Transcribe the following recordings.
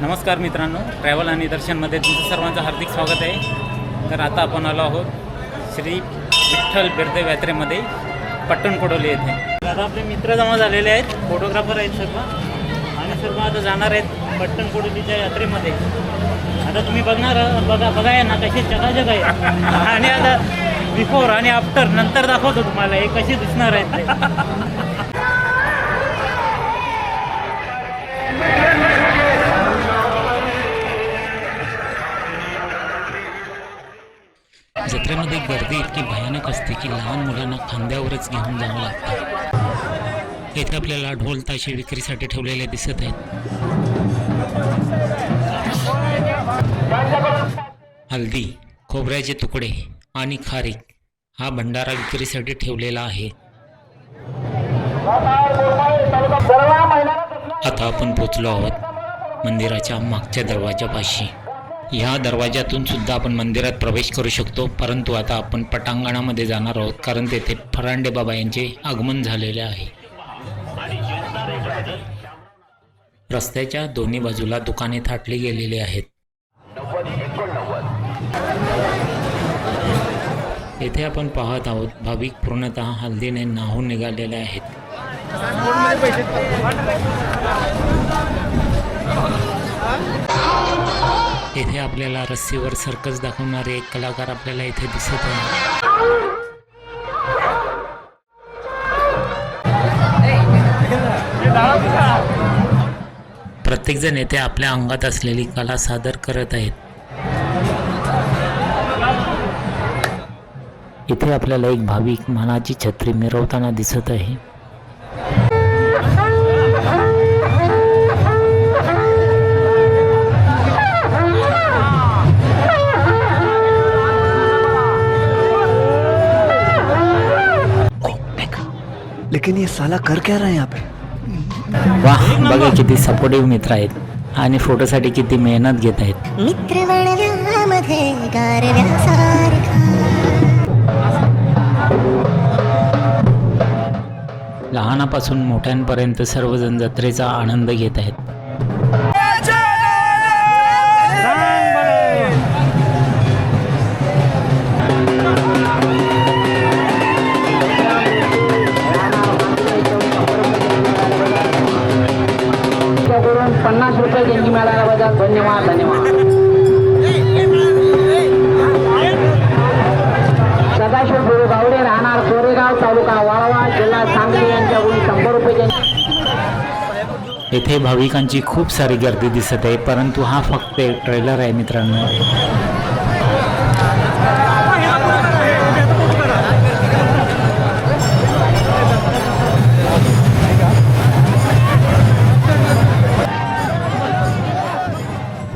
नमस्कार मित्रांनो ट्रॅव्हल आणि दर्शनमध्ये तुमचं सर्वांचं हार्दिक स्वागत आहे. तर आता आपण आलो आहोत श्री विठ्ठल बिरदेव यात्रेमध्ये पट्टण कोडोली येथे. आता आपले मित्र जमा झालेले आहेत फोटोग्राफर आहेत सर्व. आणि सर्व आता जाणार आहेत पट्टण कोडोलीच्या यात्रेमध्ये. आता तुम्ही बघणार बघा बघा ना कसे जगाजग आहे. आणि आता बिफोर आणि आफ्टर नंतर दाखवतो तुम्हाला हे कसे दिसणार आहेत जत्रेमध्ये गर्दी इतकी भयानक असते की लहान मुलांना खांद्यावरच घेऊन जावं लागतं. येथे आपल्याला ढोल ताशे विक्रीसाठी ठेवलेले दिसत आहेत. हल्दी खोबऱ्याचे तुकडे आणि खारीक हा भंडारा विक्रीसाठी ठेवलेला आहे. आता आपण पोचलो आहोत मंदिराच्या मागच्या दरवाजापाशी. ह्या दरवाजातून सुद्धा आपण मंदिरात प्रवेश करू शकतो. परंतु आता आपण पटांगणामध्ये जाणार आहोत कारण तेथे फरांडे बाबा यांचे आगमन झालेले आहे. रस्त्याच्या दोन्ही बाजूला दुकाने थाटली गेलेली आहेत. येथे आपण पाहत आहोत भाविक पूर्णतः हल्दीने नाहून निघालेले आहेत. येथे आपल्याला रस्सीवर सर्कस दाखवणारे एक कलाकार आपल्याला इथे दिसत आहे. प्रत्येकजण येथे आपल्या अंगात असलेली कला सादर करत आहेत. इथे आपल्याला एक भाविक मानाची छत्री मिरवताना दिसत आहे. लेकिन ये साला कर क्या रहा है यहाँ पे? वाह बघा किती सपोर्टिव्ह मित्र आहेत आणि फोटोसाठी किती मेहनत घेत आहेत. मित्र लहानापासून मोठ्यांपर्यंत सर्वजण जत्रेचा आनंद घेत आहेत. येथे भाविकांची खूप सारी गर्दी दिसत आहे परंतु हा फक्त एक ट्रेलर आहे मित्रांनो.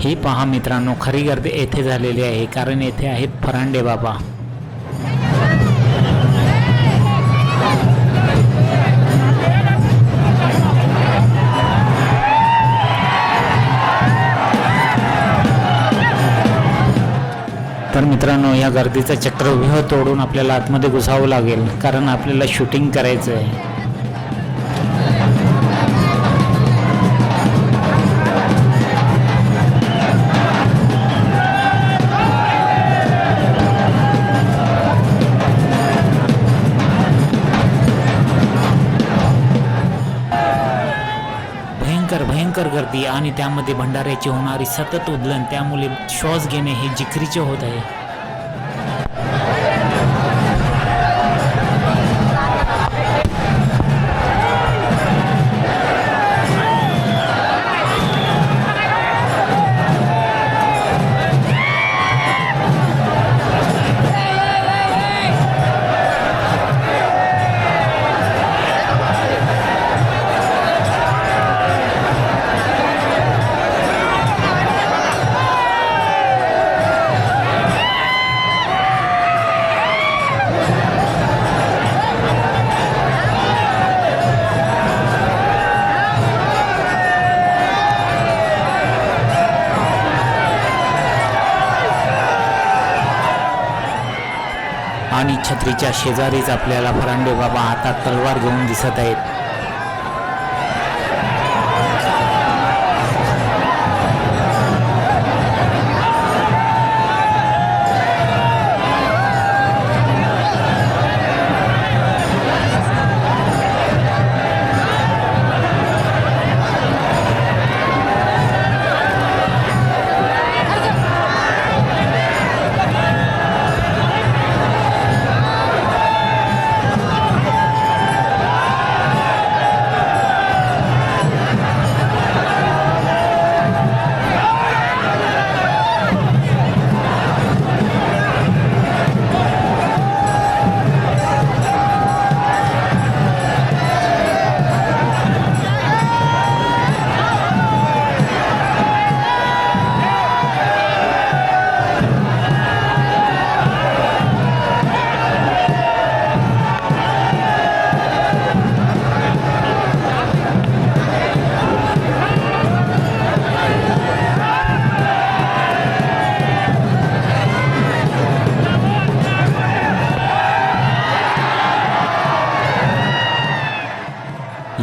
ही पहा मित्रांनो खरी गर्दी येथे झालेली आहे कारण येथे आहेत फरांडे बाबा. मित्रांनो या गर्दीचा चक्रव्यूह तोडून आपल्याला आतमध्ये घुसावं लागेल कारण आपल्याला शूटिंग करायचं आहे भयंकर भयंकर गर्दी आणि त्यामध्ये भंडाऱ्याची होणारी सतत उदलन त्यामुळे श्वास घेणे हे जिखरीचे होत आहे. छत्रीच्या शेजारीच आपल्याला फरांडे बाबा हातात तलवार घेऊन दिसत आहेत.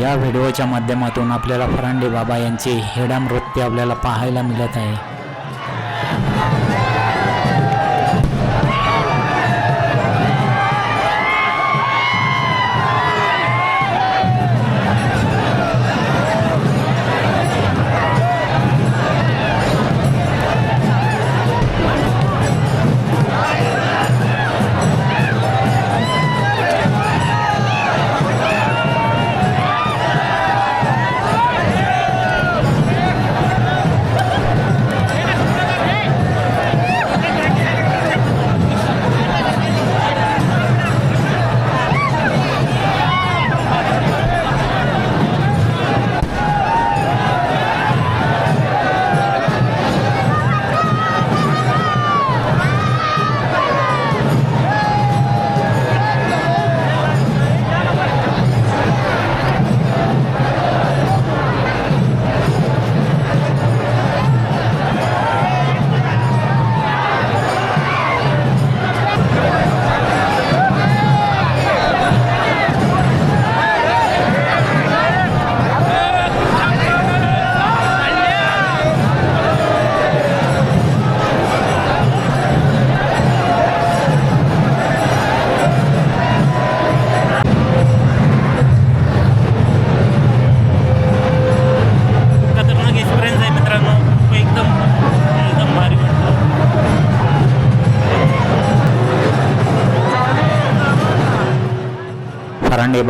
या व्हिडिओच्या माध्यमातून आपल्याला फरांडे बाबा यांचे हेडा नृत्य आपल्याला पाहायला मिळत आहे.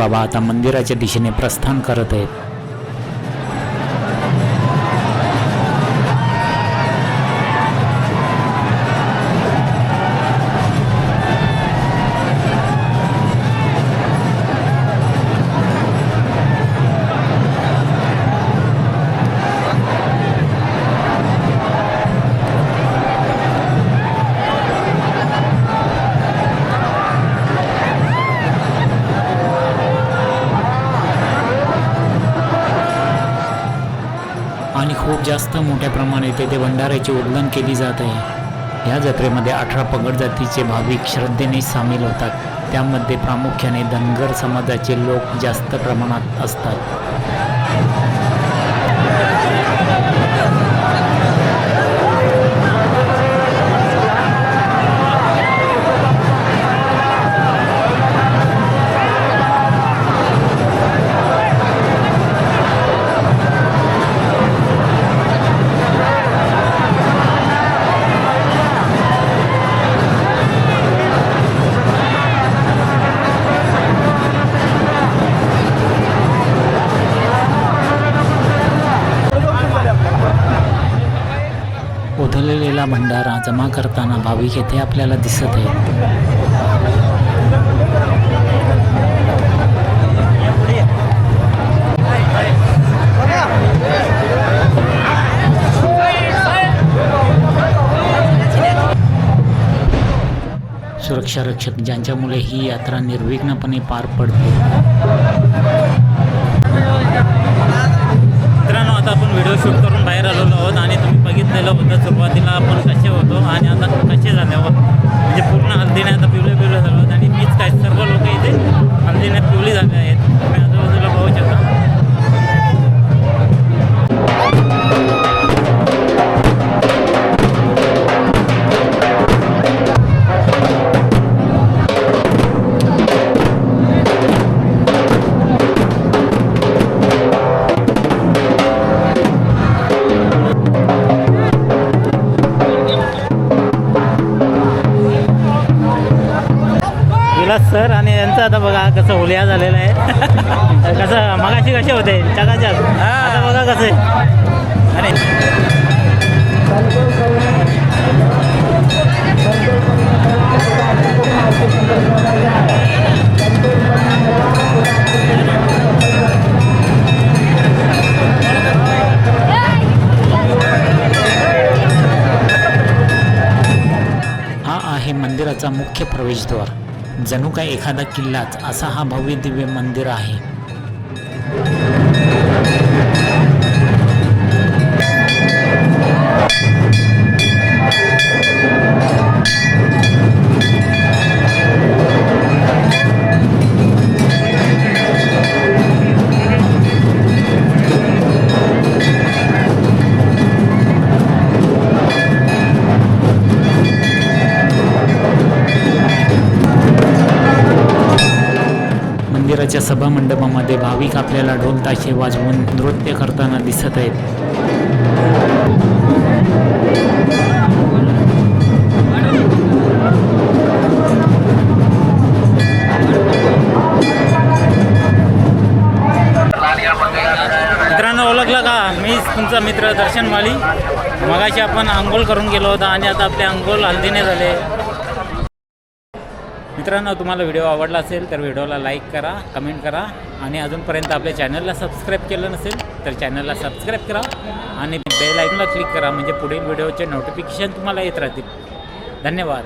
बाबा आता मंदिराच्या दिशेने प्रस्थान करत आहेत. जास्त मोठ्या प्रमाणात तेथे भंडाऱ्याचे उल्लंघन केली जात आहे. या जत्रेमध्ये अठरा पगड जातीचे भाविक श्रद्धेने सामील होतात. त्यामध्ये प्रामुख्याने धनगर समाजाचे लोक जास्त प्रमाणात असतात. उधळलेला भंडारा जमा करताना भाविक येथे आपल्याला दिसत आहेत. सुरक्षा रक्षक ज्यांच्यामुळे ही यात्रा निर्विघ्नपणे पार पडते. मित्रांनो आता आपण व्हिडिओ शूट करून बाहेर आलेलो आहोत आणि बघितलेलं होतं. सुरुवातीला आपण कसे होतो आणि आता कसे झाले म्हणजे पूर्ण हल्दीने आता पिवळे पिवळे झालो आणि मीच काय सर्व लोक इथे हल्दीने पिवळी झाले आहेत. सर आणि यांचं आता बघा कसं होलिया झालेलं आहे. कसं मगाशी कसे होते? चकाचक. आता बघा कसं. आहे आणि हा आहे मंदिराचा मुख्य प्रवेशद्वार. जणू काय एखादा किल्लाच असा हा भव्य दिव्य मंदिर आहे. सभामंडपामध्ये भाविक आपल्याला ढोल ताशे वाजवून नृत्य करताना दिसत आहेत. मित्रांनो ओळखलं का? मी तुमचा मित्र दर्शन माली. मगाशी आपण आंघोळ करून गेलो होता आणि आता आपले आंघोळ हल्दीने झाले. मित्रांनो तुम्हाला व्हिडिओ आवडला असेल तर व्हिडिओला लाईक करा कमेंट करा आणि अजूनपर्यंत आपल्या चॅनलला सबस्क्राईब केलं नसेल तर चॅनलला सबस्क्राईब करा आणि बेल आयकॉनला क्लिक करा म्हणजे पुढील व्हिडिओचे नोटिफिकेशन तुम्हाला येत राहतील. धन्यवाद.